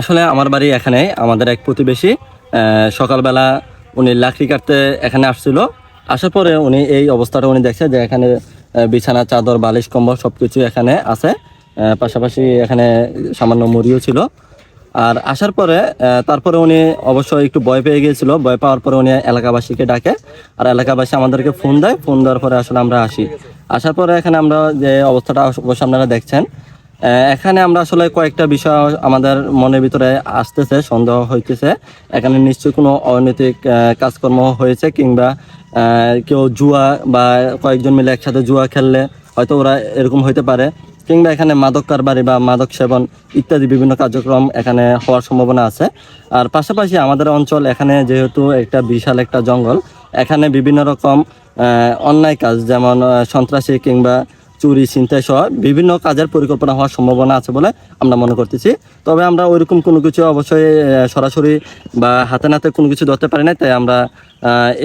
আসলে আমার বাড়ি এখানে, আমাদের এক প্রতিবেশী সকালবেলা উনি লাকড়ি কাটতে এখানে আসছিল। আসার পরে উনি এই অবস্থাটা উনি দেখছে যে এখানে বিছানা, চাদর, বালিশ, কম্বল সব কিছু এখানে আছে। পাশাপাশি এখানে সামান্য মুড়িও ছিল। আর আসার পরে তারপরে উনি অবশ্যই একটু ভয় পেয়ে গিয়েছিল। ভয় পাওয়ার পরে উনি এলাকাবাসীকে ডাকে। আর এলাকাবাসী আমাদেরকে ফোন দেয়। ফোন দেওয়ার পরে আসলে আমরা আসি। আসার পরে এখানে আমরা যে অবস্থাটা অবশ্যই আপনারা দেখছেন এখানে আমরা আসলে কয়েকটা বিষয় আমাদের মনের ভিতরে আসতেছে, সন্দেহ হইতেছে। এখানে নিশ্চয়ই কোনো অনৈতিক কাজকর্ম হয়েছে কিংবা কেউ জুয়া বা কয়েকজন মিলে একসাথে জুয়া খেললে হয়তো ওরা এরকম হইতে পারে। কিংবা এখানে মাদক কারবারি বা মাদক সেবন ইত্যাদি বিভিন্ন কার্যক্রম এখানে হওয়ার সম্ভাবনা আছে। আর পাশাপাশি আমাদের অঞ্চল এখানে যেহেতু একটা বিশাল একটা জঙ্গল, এখানে বিভিন্ন রকম অন্যায় কাজ যেমন সন্ত্রাসী কিংবা চুরি ছিনতাই সহ বিভিন্ন কাজের পরিকল্পনা হওয়ার সম্ভাবনা আছে বলে আমরা মনে করতেছি। তবে আমরা ওইরকম কোনো কিছু অবশ্যই সরাসরি বা হাতে নাতে কোনো কিছু ধরতে পারি না তাই আমরা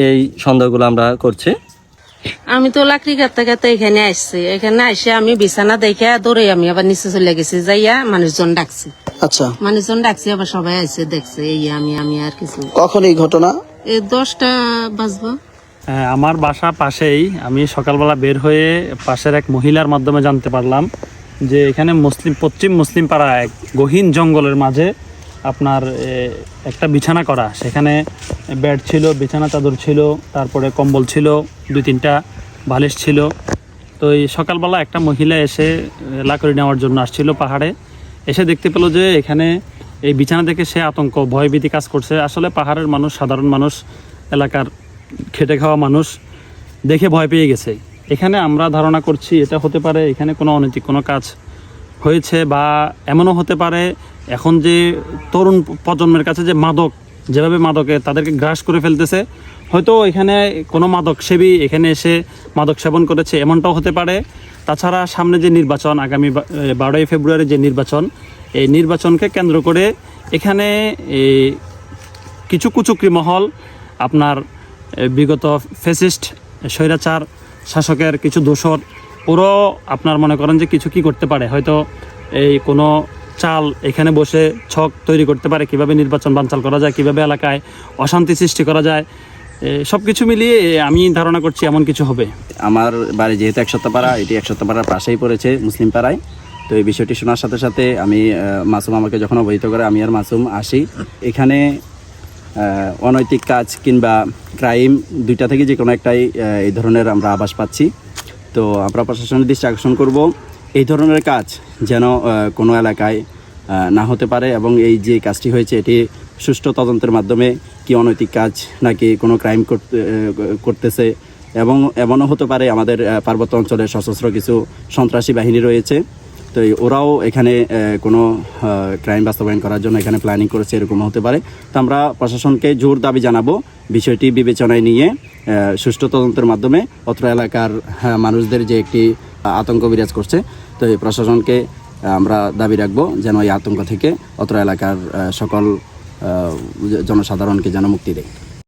এই সন্দেহগুলো আমরা করছি। আমি তো লাকড়ি কাটতে কাটতে এখানে আসছি। এখানে আসে আমি বিছানা দেখে দৌড়ে আমি আবার নিচে চলে গেছি যাইয়া মানুষজন ডাকছি। আচ্ছা। মানুষজন ডাকছি আবার সবাই আসছে দেখছে এই আমি আমি আর কিছু কখন এই ঘটনা? এই দশটা বাজবো। আমার বাসা পাশেই। আমি সকালবেলা বের হয়ে পাশের এক মহিলার মাধ্যমে জানতে পারলাম যে এখানে মুসলিম, পশ্চিম মুসলিম পাড়া এক গহীন জঙ্গলের মাঝে আপনার একটা বিছানা করা। সেখানে বেড ছিল, বিছানা চাদর ছিল, তারপরে কম্বল ছিল, দুই তিনটা বালিশ ছিল। তো এই সকালবেলা একটা মহিলা এসে লাকড়ি নেওয়ার জন্য আসছিল পাহাড়ে। এসে দেখতে পেল যে এখানে এই বিছানা থেকে সে আতঙ্ক, ভয়ভীতি কাজ করছে। আসলে পাহাড়ের মানুষ, সাধারণ মানুষ, এলাকার খেটে খাওয়া মানুষ দেখে ভয় পেয়ে গেছে। এখানে আমরা ধারণা করছি এটা হতে পারে এখানে কোনো অনৈতিক কোনো কাজ হয়েছে বা এমনও হতে পারে এখন যে তরুণ প্রজন্মের কাছে যে মাদক, যেভাবে মাদকে তাদেরকে গ্রাস করে ফেলতেছে, হয়তো এখানে কোনো মাদক সেবী এখানে এসে মাদক সেবন করেছে, এমনটাও হতে পারে। তাছাড়া সামনে যে নির্বাচন, আগামী বারোই ফেব্রুয়ারি যে নির্বাচন, এই নির্বাচনকে কেন্দ্র করে এখানে কিছু কুচুকরি মহল আপনার বিগত ফেসিস্ট স্বৈরাচার শাসকের কিছু দোষর পুরো আপনার মনে করেন যে কিছু কি করতে পারে? হয়তো এই কোনো চাল এখানে বসে ছক তৈরি করতে পারে, কীভাবে নির্বাচন বানচাল করা যায়, কীভাবে এলাকায় অশান্তি সৃষ্টি করা যায় সব কিছু মিলিয়ে আমি ধারণা করছি এমন কিছু হবে। আমার বাড়ি যেহেতু এক পাড়া, এটি এক পাড়ার পাশেই পড়েছে মুসলিম পাড়ায়। তো এই বিষয়টি শোনার সাথে সাথে আমি মাসুম আমাকে যখন অবহিত করে, আমি আর মাসুম আসি। এখানে অনৈতিক কাজ কিংবা ক্রাইম দুইটা থেকে যে কোনো একটাই এই ধরনের আমরা আভাস পাচ্ছি। তো আমরা প্রশাসনের দৃষ্টি আকর্ষণ করব। এই ধরনের কাজ যেন কোনো এলাকায় না হতে পারে এবং এই যে কাজটি হয়েছে, এটি সুষ্ঠু তদন্তের মাধ্যমে কি অনৈতিক কাজ নাকি কোনো ক্রাইম করতে করতেছে এবং এমনও হতে পারে আমাদের পার্বত্য অঞ্চলে সশস্ত্র কিছু সন্ত্রাসী বাহিনী রয়েছে। তো ওরাও এখানে কোনো ক্রাইম বাস্তবায়ন করার জন্য এখানে প্ল্যানিং করেছে এরকম হতে পারে। তো আমরা প্রশাসনকে জোর দাবি জানাব বিষয়টি বিবেচনায় নিয়ে সুষ্ঠু তদন্তের মাধ্যমে অত্র এলাকার হ্যাঁ, মানুষদের যে একটি আতঙ্ক বিরাজ করছে তো এই প্রশাসনকে আমরা দাবি রাখব যেন এই আতঙ্ক থেকে অত্র এলাকার সকল জনসাধারণকে যেন মুক্তি দেয়।